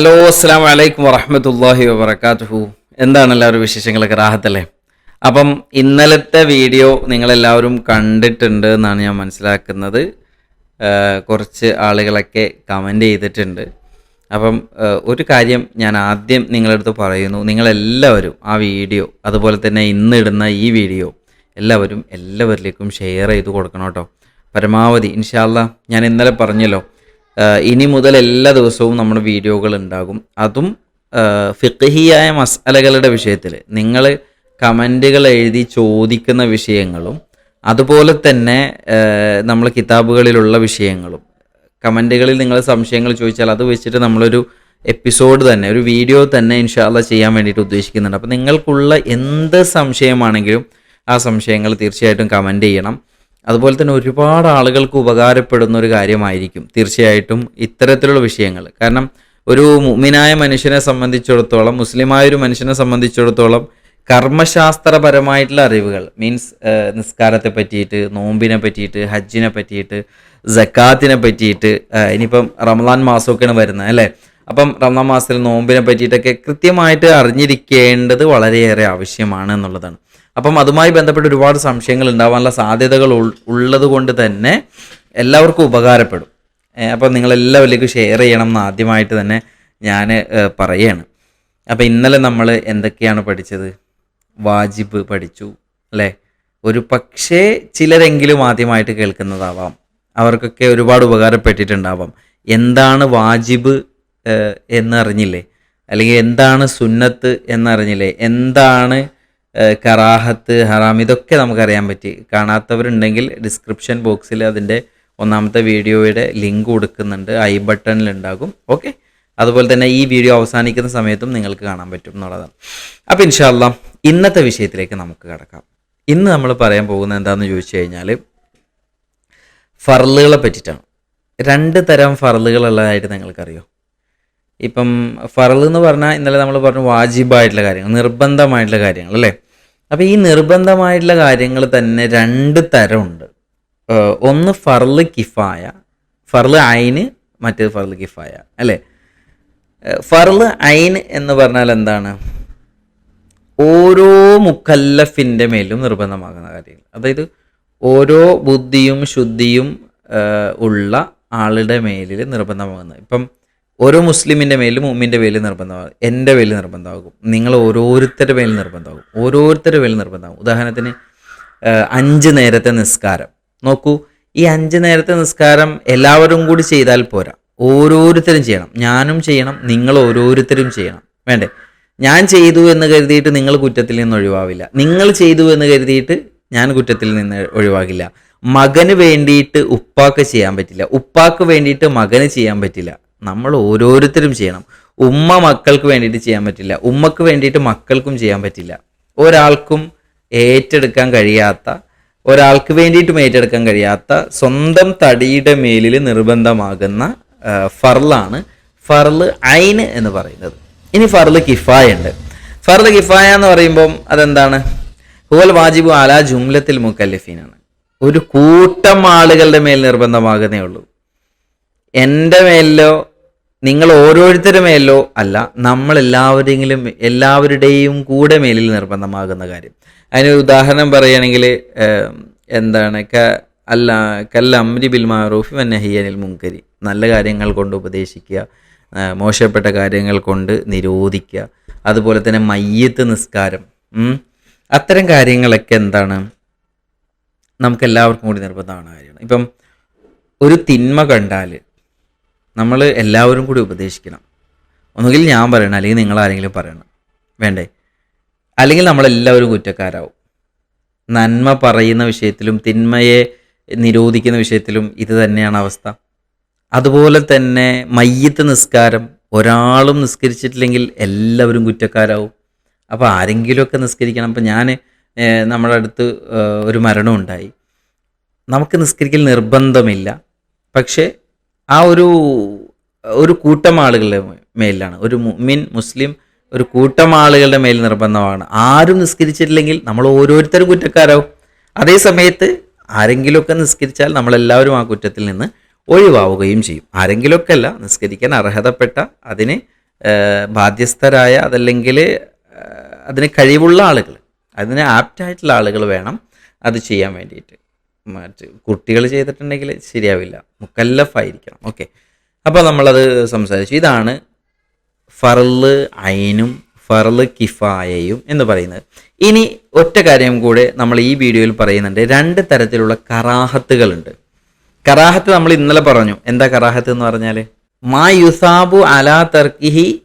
Hello അസ്സാം വലൈക്കും വറഹമത്തല്ലാഹി വബർക്കാത്തുഹു എന്താണ് എല്ലാവരും വിശേഷങ്ങളൊക്കെ? റാഹത്തല്ലേ? അപ്പം ഇന്നലത്തെ വീഡിയോ നിങ്ങളെല്ലാവരും കണ്ടിട്ടുണ്ട് എന്നാണ് ഞാൻ മനസ്സിലാക്കുന്നത്. കുറച്ച് ആളുകളൊക്കെ കമന്റ് ചെയ്തിട്ടുണ്ട്. അപ്പം ഒരു കാര്യം ഞാൻ ആദ്യം നിങ്ങളടുത്ത് പറയുന്നു. നിങ്ങളെല്ലാവരും ആ വീഡിയോ അതുപോലെ തന്നെ ഇന്നിടുന്ന ഈ വീഡിയോ എല്ലാവരും എല്ലാവരിലേക്കും ഷെയർ ചെയ്ത് കൊടുക്കണം കേട്ടോ. പരമാവധി ഇൻഷാല്ല ഞാൻ ഇന്നലെ പറഞ്ഞല്ലോ ഇനി മുതൽ എല്ലാ ദിവസവും നമ്മുടെ വീഡിയോകൾ ഉണ്ടാകും. അതും ഫിഖഹിയായ മസാലകളുടെ വിഷയത്തിൽ. നിങ്ങൾ കമന്റുകൾ എഴുതി ചോദിക്കുന്ന വിഷയങ്ങളും അതുപോലെ തന്നെ നമ്മൾ കിതാബുകളിലുള്ള വിഷയങ്ങളും. കമന്റുകളിൽ നിങ്ങൾ സംശയങ്ങൾ ചോദിച്ചാൽ അത് വെച്ചിട്ട് നമ്മളൊരു എപ്പിസോഡ് തന്നെ ഒരു വീഡിയോ തന്നെ ഇൻഷാല്ല ചെയ്യാൻ വേണ്ടിയിട്ട് ഉദ്ദേശിക്കുന്നുണ്ട്. അപ്പോൾ നിങ്ങൾക്കുള്ള എന്ത് സംശയമാണെങ്കിലും ആ സംശയങ്ങൾ തീർച്ചയായിട്ടും കമന്റ് ചെയ്യണം. അതുപോലെ തന്നെ ഒരുപാട് ആളുകൾക്ക് ഉപകാരപ്പെടുന്ന ഒരു കാര്യമായിരിക്കും തീർച്ചയായിട്ടും ഇത്തരത്തിലുള്ള വിഷയങ്ങൾ. കാരണം ഒരു മുമിനായ മനുഷ്യനെ സംബന്ധിച്ചിടത്തോളം മുസ്ലിമായ ഒരു മനുഷ്യനെ സംബന്ധിച്ചിടത്തോളം കർമ്മശാസ്ത്രപരമായിട്ടുള്ള അറിവുകൾ മീൻസ് നിസ്കാരത്തെ പറ്റിയിട്ട് നോമ്പിനെ പറ്റിയിട്ട് ഹജ്ജിനെ പറ്റിയിട്ട് ജക്കാത്തിനെ പറ്റിയിട്ട് ഇനിയിപ്പം റമദാൻ മാസമൊക്കെയാണ് വരുന്നത് അല്ലേ? അപ്പം റമദാൻ മാസത്തിൽ നോമ്പിനെ പറ്റിയിട്ടൊക്കെ കൃത്യമായിട്ട് അറിഞ്ഞിരിക്കേണ്ടത് വളരെയേറെ ആവശ്യമാണ് എന്നുള്ളതാണ്. അപ്പം അതുമായി ബന്ധപ്പെട്ട് ഒരുപാട് സംശയങ്ങൾ ഉണ്ടാവാനുള്ള സാധ്യതകൾ ഉള്ളത് കൊണ്ട് തന്നെ എല്ലാവർക്കും ഉപകാരപ്പെടും. അപ്പം നിങ്ങളെല്ലാവരിലേക്കും ഷെയർ ചെയ്യണം എന്ന് ആദ്യമായിട്ട് തന്നെ ഞാൻ പറയുകയാണ് അപ്പം ഇന്നലെ നമ്മൾ എന്തൊക്കെയാണ് പഠിച്ചത്? വാജിബ് പഠിച്ചു അല്ലേ? ഒരു പക്ഷേ ചിലരെങ്കിലും ആദ്യമായിട്ട് കേൾക്കുന്നതാവാം. അവർക്കൊക്കെ ഒരുപാട് ഉപകാരപ്പെട്ടിട്ടുണ്ടാവാം. എന്താണ് വാജിബ് എന്നറിഞ്ഞില്ലേ? അല്ലെങ്കിൽ എന്താണ് സുന്നത്ത് എന്നറിഞ്ഞില്ലേ? എന്താണ് കറാഹത്ത് ഹറാം ഇതൊക്കെ നമുക്കറിയാൻ പറ്റി. കാണാത്തവരുണ്ടെങ്കിൽ ഡിസ്ക്രിപ്ഷൻ ബോക്സിൽ അതിന്റെ ഒന്നാമത്തെ വീഡിയോയുടെ ലിങ്ക് കൊടുക്കുന്നുണ്ട്. ഐ ബട്ടണിൽ ഉണ്ടാകും ഓക്കെ? അതുപോലെ തന്നെ ഈ വീഡിയോ അവസാനിക്കുന്ന സമയത്തും നിങ്ങൾക്ക് കാണാൻ പറ്റും എന്നുള്ളതാണ്. അപ്പോൾ ഇൻഷാല്ല ഇന്നത്തെ വിഷയത്തിലേക്ക് നമുക്ക് കടക്കാം. ഇന്ന് നമ്മൾ പറയാൻ പോകുന്നത് എന്താണെന്ന് ചോദിച്ചു കഴിഞ്ഞാൽ ഫറലുകളെ പറ്റിയിട്ടാണ്. രണ്ട് തരം ഫറലുകളുള്ളതായിട്ട് നിങ്ങൾക്കറിയോ? ഇപ്പം ഫറൽ എന്ന് പറഞ്ഞാൽ ഇന്നലെ നമ്മൾ പറഞ്ഞു വാജിബായിട്ടുള്ള കാര്യങ്ങൾ നിർബന്ധമായിട്ടുള്ള കാര്യങ്ങൾ അല്ലേ? അപ്പോൾ ഈ നിർബന്ധമായിട്ടുള്ള കാര്യങ്ങൾ തന്നെ രണ്ട് തരമുണ്ട്. ഒന്ന് ഫർൾ കിഫായ ഫർൾ ഐന് മറ്റേത് ഫർൾ കിഫായ അല്ലേ? ഫർൾ ഐൻ എന്ന് പറഞ്ഞാൽ എന്താണ്? ഓരോ മുക്കല്ലഫിന്റെ മേലും നിർബന്ധമാകുന്ന കാര്യങ്ങൾ. അതായത് ഓരോ ബുദ്ധിയും ശുദ്ധിയും ഉള്ള ആളുടെ മേലിൽ നിർബന്ധമാകുന്നത് ഇപ്പം ഓരോ മുസ്ലിമിന്റെ മേലും ഉമ്മിന്റെ പേരിൽ നിർബന്ധമാകും. എന്റെ പേരിൽ നിർബന്ധമാകും. നിങ്ങൾ ഓരോരുത്തരുടെ പേരിൽ നിർബന്ധമാകും. ഓരോരുത്തരുടെ പേരിൽ നിർബന്ധമാകും. ഉദാഹരണത്തിന് അഞ്ച് നേരത്തെ നിസ്കാരം. നോക്കൂ ഈ അഞ്ച് നേരത്തെ നിസ്കാരം എല്ലാവരും കൂടി ചെയ്താൽ പോരാ. ഓരോരുത്തരും ചെയ്യണം. ഞാനും ചെയ്യണം നിങ്ങൾ ഓരോരുത്തരും ചെയ്യണം. വേണ്ടേ? ഞാൻ ചെയ്തു എന്ന് കരുതിയിട്ട് നിങ്ങൾ കുറ്റത്തിൽ നിന്ന് ഒഴിവാവില്ല. നിങ്ങൾ ചെയ്തു എന്ന് കരുതിയിട്ട് ഞാൻ കുറ്റത്തിൽ നിന്ന് ഒഴിവാകില്ല. മകന് വേണ്ടിയിട്ട് ഉപ്പാക്ക് ചെയ്യാൻ പറ്റില്ല. ഉപ്പാക്ക് വേണ്ടിയിട്ട് മകന് ചെയ്യാൻ പറ്റില്ല. നമ്മൾ ഓരോരുത്തരും ചെയ്യണം. ഉമ്മ മക്കൾക്ക് വേണ്ടിയിട്ട് ചെയ്യാൻ പറ്റില്ല. ഉമ്മക്ക് വേണ്ടിയിട്ട് മക്കൾക്കും ചെയ്യാൻ പറ്റില്ല. ഒരാൾക്കും ഏറ്റെടുക്കാൻ കഴിയാത്ത ഒരാൾക്ക് വേണ്ടിയിട്ടും ഏറ്റെടുക്കാൻ കഴിയാത്ത സ്വന്തം തടിയുടെ മേലിൽ നിർബന്ധമാകുന്ന ഫർലാണ് ഫർൾ ഐന് എന്ന് പറയുന്നത്. ഇനി ഫർൾ കിഫായ ഉണ്ട്. ഫർൾ കിഫായ എന്ന് പറയുമ്പം അതെന്താണ്? ഹുവൽ വാജിബു അല ജുംലത്തിൽ മുക്കല്ലഫീനാണ്. ഒരു കൂട്ടം ആളുകളുടെ മേൽ നിർബന്ധമാകുന്നേ ഉള്ളൂ. എന്റെ മേലിലോ നിങ്ങൾ ഓരോരുത്തരുടെ മേലോ അല്ല നമ്മൾ എല്ലാവരെങ്കിലും എല്ലാവരുടെയും കൂടെ മേലിൽ നിർബന്ധമാകുന്ന കാര്യം. അതിനൊരു ഉദാഹരണം പറയുകയാണെങ്കിൽ എന്താണ് ക അല്ല കല്ല അമ്രി ബിൽ മാറൂഫി വന്നഹിയനിൽ മുങ്കരി നല്ല കാര്യങ്ങൾ കൊണ്ട് ഉപദേശിക്കുക മോശപ്പെട്ട കാര്യങ്ങൾ കൊണ്ട് നിരോധിക്കുക അതുപോലെ തന്നെ മയ്യത്ത് നിസ്കാരം അത്തരം കാര്യങ്ങളൊക്കെ എന്താണ്? നമുക്ക് എല്ലാവർക്കും കൂടി നിർബന്ധമാണ് കാര്യമാണ്. ഇപ്പം ഒരു തിന്മ കണ്ടാൽ നമ്മൾ എല്ലാവരും കൂടി ഉപദേശിക്കണം. ഒന്നുകിൽ ഞാൻ പറയണം അല്ലെങ്കിൽ നിങ്ങൾ ആരെങ്കിലും പറയണം. വേണ്ടേ? അല്ലെങ്കിൽ നമ്മളെല്ലാവരും കുറ്റക്കാരാവും. നന്മ പറയുന്ന വിഷയത്തിലും തിന്മയെ നിരോധിക്കുന്ന വിഷയത്തിലും ഇത് തന്നെയാണ് അവസ്ഥ. അതുപോലെ തന്നെ മയ്യത്ത് നിസ്കാരം ഒരാളും നിസ്കരിച്ചിട്ടില്ലെങ്കിൽ എല്ലാവരും കുറ്റക്കാരാവും. അപ്പോൾ ആരെങ്കിലുമൊക്കെ നിസ്കരിക്കണം. അപ്പോൾ ഞാൻ നമ്മുടെ അടുത്ത് ഒരു മരണം ഉണ്ടായി നമുക്ക് നിസ്കരിക്കൽ നിർബന്ധമില്ല. പക്ഷേ ആ ഒരു ഒരു കൂട്ടം ആളുകളുടെ മേലിലാണ് ഒരു മുഅ്മിൻ മുസ്ലിം ഒരു കൂട്ടം ആളുകളുടെ മേൽ നിർബന്ധമാണ്. ആരും നിസ്കരിച്ചിട്ടില്ലെങ്കിൽ നമ്മൾ ഓരോരുത്തരും കുറ്റക്കാരാവും. അതേ സമയത്ത് ആരെങ്കിലുമൊക്കെ നിസ്കരിച്ചാൽ നമ്മളെല്ലാവരും ആ കുറ്റത്തിൽ നിന്ന് ഒഴിവാവുകയും ചെയ്യും. ആരെങ്കിലുമൊക്കെ അല്ല നിസ്കരിക്കാൻ അർഹതപ്പെട്ട അതിന് ബാധ്യസ്ഥരായ അതല്ലെങ്കിൽ അതിന് കഴിവുള്ള ആളുകൾ അതിന് ആപ്റ്റായിട്ടുള്ള ആളുകൾ വേണം അത് ചെയ്യാൻ വേണ്ടിയിട്ട്. മറ്റ് കുട്ടികൾ ചെയ്തിട്ടുണ്ടെങ്കിൽ ശരിയാവില്ല. മുക്കല്ലഫായിരിക്കണം. ഓക്കെ. അപ്പോൾ നമ്മളത് സംസാരിച്ചു. ഇതാണ് ഫറൽ ഐനും ഫറൽ കിഫായയും എന്ന് പറയുന്നത്. ഇനി ഒറ്റ കാര്യം കൂടെ നമ്മൾ ഈ വീഡിയോയിൽ പറയുന്നുണ്ട്. രണ്ട് തരത്തിലുള്ള കറാഹത്തുകളുണ്ട്. കറാഹത്ത് നമ്മൾ ഇന്നലെ പറഞ്ഞു. എന്താ കറാഹത്ത് എന്ന് പറഞ്ഞാൽ മാ യുസാബു അലാ തർക്കിഹി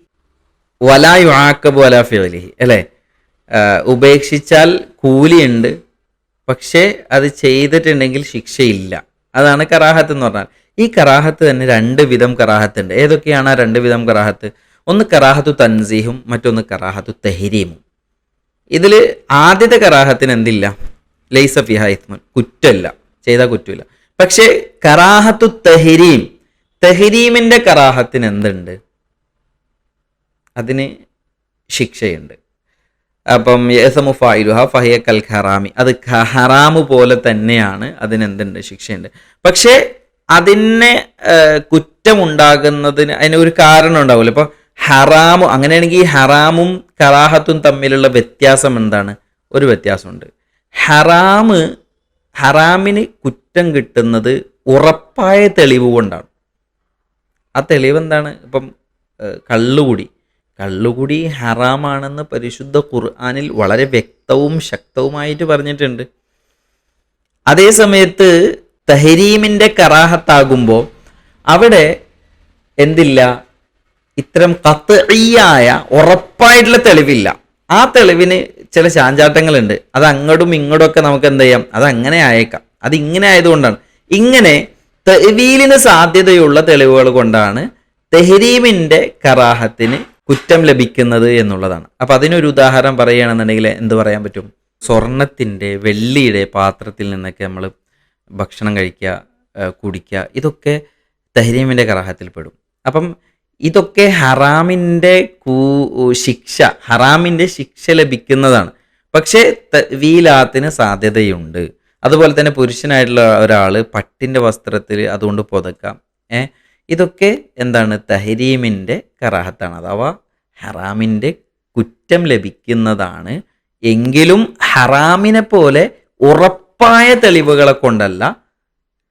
വലാ യുആക്കബു അലാ ഫിലിഹി അല്ലേ? ഉപേക്ഷിച്ചാൽ കൂലിയുണ്ട് പക്ഷേ അത് ചെയ്തിട്ടുണ്ടെങ്കിൽ ശിക്ഷയില്ല. അതാണ് കറാഹത്ത് എന്ന് പറഞ്ഞാൽ. ഈ കറാഹത്ത് തന്നെ രണ്ട് വിധം കറാഹത്ത് ഉണ്ട് ഏതൊക്കെയാണ് ആ രണ്ട് വിധം കറാഹത്ത്? ഒന്ന് കറാഹത്തു തൻസീഹും മറ്റൊന്ന് കറാഹത്തു തെഹരീമും. ഇതിൽ ആദ്യത്തെ കറാഹത്തിന് എന്തില്ല? ലൈസ ഫിഹ കുറ്റമല്ല ചെയ്ത കുറ്റമില്ല. പക്ഷേ കറാഹത്തു തെഹരീം. തെഹരീമിന്റെ കറാഹത്തിന് എന്തുണ്ട്? അതിന് ശിക്ഷയുണ്ട്. അപ്പം യസമു ഫായിലുഹ ഫഹിയ കൽ ഹറാമി. അത് ഹറാമു പോലെ തന്നെയാണ് അതിനെന്തുണ്ട് ശിക്ഷയുണ്ട്. പക്ഷേ അതിനെ കുറ്റമുണ്ടാകുന്നതിന് അതിന് ഒരു കാരണം ഉണ്ടാവില്ല ഇപ്പം ഹറാമു അങ്ങനെയാണെങ്കിൽ ഈ ഹറാമും കറാഹത്തും തമ്മിലുള്ള വ്യത്യാസം എന്താണ്? ഒരു വ്യത്യാസമുണ്ട്. ഹറാമ് ഹറാമിന് കുറ്റം കിട്ടുന്നത് ഉറപ്പായ തെളിവ് കൊണ്ടാണ്. ആ തെളിവ് എന്താണ് ഇപ്പം കള്ളുകുടി. കള്ളുകുടി ഹറാമാണെന്ന് പരിശുദ്ധ ഖുർആാനിൽ വളരെ വ്യക്തവും ശക്തവുമായിട്ട് പറഞ്ഞിട്ടുണ്ട്. അതേ സമയത്ത് തഹരീമിന്റെ കറാഹത്താകുമ്പോൾ അവിടെ എന്തില്ല? ഇത്തരം കത്തയ്യായ ഉറപ്പായിട്ടുള്ള തെളിവില്ല. ആ തെളിവിന് ചില ചാഞ്ചാട്ടങ്ങളുണ്ട്. അത് അങ്ങോട്ടും ഇങ്ങോട്ടും ഒക്കെ നമുക്ക് എന്ത് ചെയ്യാം? അത് അങ്ങനെ ആയേക്കാം. അത് ഇങ്ങനെ ആയതുകൊണ്ടാണ്. ഇങ്ങനെ തെവീലിന് സാധ്യതയുള്ള തെളിവുകൾ കൊണ്ടാണ് തെഹരീമിന്റെ കറാഹത്തിന് കുറ്റം ലഭിക്കുന്നത് എന്നുള്ളതാണ്. അപ്പൊ അതിനൊരു ഉദാഹരണം പറയുകയാണെന്നുണ്ടെങ്കിൽ എന്ത് പറയാൻ പറ്റും? സ്വർണത്തിന്റെ വെള്ളിയുടെ പാത്രത്തിൽ നിന്നൊക്കെ നമ്മൾ ഭക്ഷണം കഴിക്കുക കുടിക്കുക ഇതൊക്കെ തഹരീമിന്റെ കറാഹത്തിൽ പെടും അപ്പം ഇതൊക്കെ ഹറാമിന്റെ കൂ ശിക്ഷ ഹറാമിന്റെ ശിക്ഷ ലഭിക്കുന്നതാണ്. പക്ഷേ വീലാത്തിന് സാധ്യതയുണ്ട്. അതുപോലെ തന്നെ പുരുഷനായിട്ടുള്ള ഒരാൾ പട്ടിന്റെ വസ്ത്രത്തിൽ അതുകൊണ്ട് പുതക്കാം. ഏ ഇതൊക്കെ എന്താണ്? തഹരീമിന്റെ കറാഹത്താണ് അഥവാ ഹറാമിന്റെ കുറ്റം ലഭിക്കുന്നതാണ്. എങ്കിലും ഹറാമിനെ പോലെ ഉറപ്പായ തെളിവുകളെ കൊണ്ടല്ല.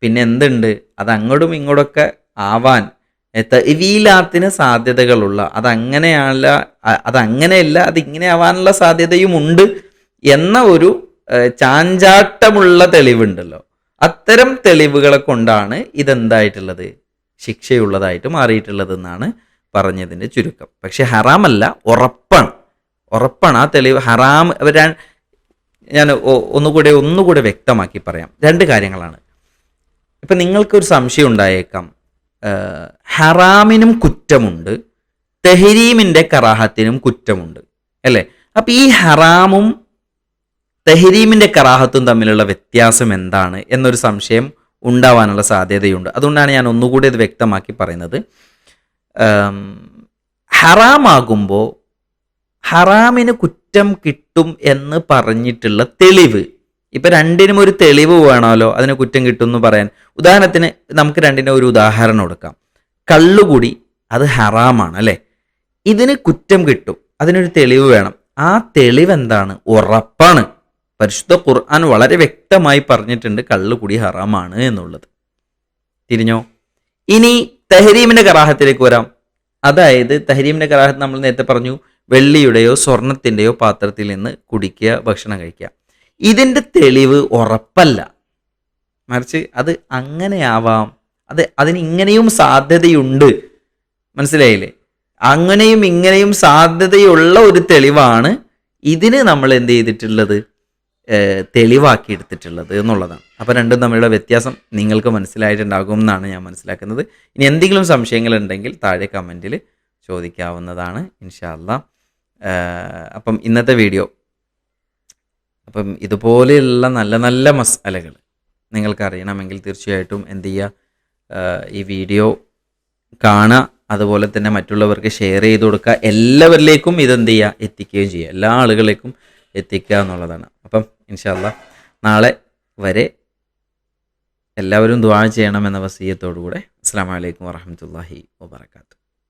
പിന്നെ എന്തുണ്ട്? അത് അങ്ങോട്ടും ഇങ്ങോട്ടൊക്കെ ആവാൻ തെവീലാത്തിന് സാധ്യതകളുള്ള അതങ്ങനെയല്ല അതങ്ങനെയല്ല അതിങ്ങനെ ആവാനുള്ള സാധ്യതയുമുണ്ട് എന്ന ഒരു ചാഞ്ചാട്ടമുള്ള തെളിവുണ്ടല്ലോ. അത്തരം തെളിവുകളെ കൊണ്ടാണ് ഇതെന്തായിട്ടുള്ളത്? ശിക്ഷയുള്ളതായിട്ട് മാറിയിട്ടുള്ളതെന്നാണ് പറഞ്ഞതിന്റെ ചുരുക്കം. പക്ഷെ ഹറാമല്ല ഉറപ്പാണ്. ഉറപ്പാണ്. ആ തെളിവ് ഹറാം അവർ ഞാൻ ഒന്നുകൂടെ ഒന്നുകൂടെ വ്യക്തമാക്കി പറയാം. രണ്ട് കാര്യങ്ങളാണ്. ഇപ്പം നിങ്ങൾക്കൊരു സംശയം ഉണ്ടായേക്കാം. ഹറാമിനും കുറ്റമുണ്ട് തെഹരീമിന്റെ കറാഹത്തിനും കുറ്റമുണ്ട് അല്ലേ? അപ്പം ഈ ഹറാമും തെഹരീമിന്റെ കറാഹത്തും തമ്മിലുള്ള വ്യത്യാസം എന്താണ് എന്നൊരു സംശയം ഉണ്ടാവാനുള്ള സാധ്യതയുണ്ട്. അതുകൊണ്ടാണ് ഞാൻ ഒന്നുകൂടി ഇത് വ്യക്തമാക്കി പറയുന്നത്. ഹറാമാകുമ്പോൾ ഹറാമിന് കുറ്റം കിട്ടും എന്ന് പറഞ്ഞിട്ടുള്ള തെളിവ്. ഇപ്പം രണ്ടിനും ഒരു തെളിവ് വേണമല്ലോ അതിന് കുറ്റം കിട്ടും എന്ന് പറയാൻ. ഉദാഹരണത്തിന് നമുക്ക് രണ്ടിനും ഒരു ഉദാഹരണം കൊടുക്കാം കള്ളുകൂടി അത് ഹറാമാണ് അല്ലേ? ഇതിന് കുറ്റം കിട്ടും അതിനൊരു തെളിവ് വേണം. ആ തെളിവ് എന്താണ്? ഉറപ്പാണ്. പരിശുദ്ധ ഖുർആൻ വളരെ വ്യക്തമായി പറഞ്ഞിട്ടുണ്ട് കള്ളു കുടി ഹറാമാണ് എന്നുള്ളത്. തിരിഞ്ഞോ? ഇനി തഹരീമിന്റെ കറാഹത്തിലേക്ക് വരാം. അതായത് തഹരീമിന്റെ കറാഹത്ത് നമ്മൾ നേരത്തെ പറഞ്ഞു വെള്ളിയുടെയോ സ്വർണത്തിന്റെയോ പാത്രത്തിൽ നിന്ന് കുടിക്കുക ഭക്ഷണം കഴിക്കുക. ഇതിന്റെ തെളിവ് ഉറപ്പല്ല. മറിച്ച് അത് അങ്ങനെയാവാം. അത് അതിന് ഇങ്ങനെയും സാധ്യതയുണ്ട്. മനസ്സിലായില്ലേ? അങ്ങനെയും ഇങ്ങനെയും സാധ്യതയുള്ള ഒരു തെളിവാണ് ഇതിന് നമ്മൾ എന്ത് ചെയ്തിട്ടുള്ളത്? തെളിവാക്കി എടുത്തിട്ടുള്ളത് എന്നുള്ളതാണ്. അപ്പോൾ രണ്ടും തമ്മിലുള്ള വ്യത്യാസം നിങ്ങൾക്ക് മനസ്സിലായിട്ടുണ്ടാകും എന്നാണ് ഞാൻ മനസ്സിലാക്കുന്നത്. ഇനി എന്തെങ്കിലും സംശയങ്ങളുണ്ടെങ്കിൽ താഴെ കമന്റിൽ ചോദിക്കാവുന്നതാണ് ഇൻഷാല്ല അപ്പം ഇന്നത്തെ വീഡിയോ അപ്പം ഇതുപോലെയുള്ള നല്ല നല്ല മസാലകൾ നിങ്ങൾക്ക് അറിയണമെങ്കിൽ തീർച്ചയായിട്ടും എന്ത് ചെയ്യുക ഈ വീഡിയോ കാണുക അതുപോലെ തന്നെ മറ്റുള്ളവർക്ക് ഷെയർ ചെയ്ത് കൊടുക്കുക എല്ലാവരിലേക്കും ഇതെന്ത് ചെയ്യുക എത്തിക്കുകയും ചെയ്യുക എല്ലാ ആളുകളിലേക്കും എത്തിക്കുക എന്നുള്ളതാണ് അപ്പം ഇൻഷാല്ല നാളെ വരെ എല്ലാവരും ദ്വാ ചെയ്യണമെന്ന വസീയത്തോടു കൂടെ അസ്സാം വലൈക്കും വാഹമത്തല്ലാഹി വാബർക്കാത്തു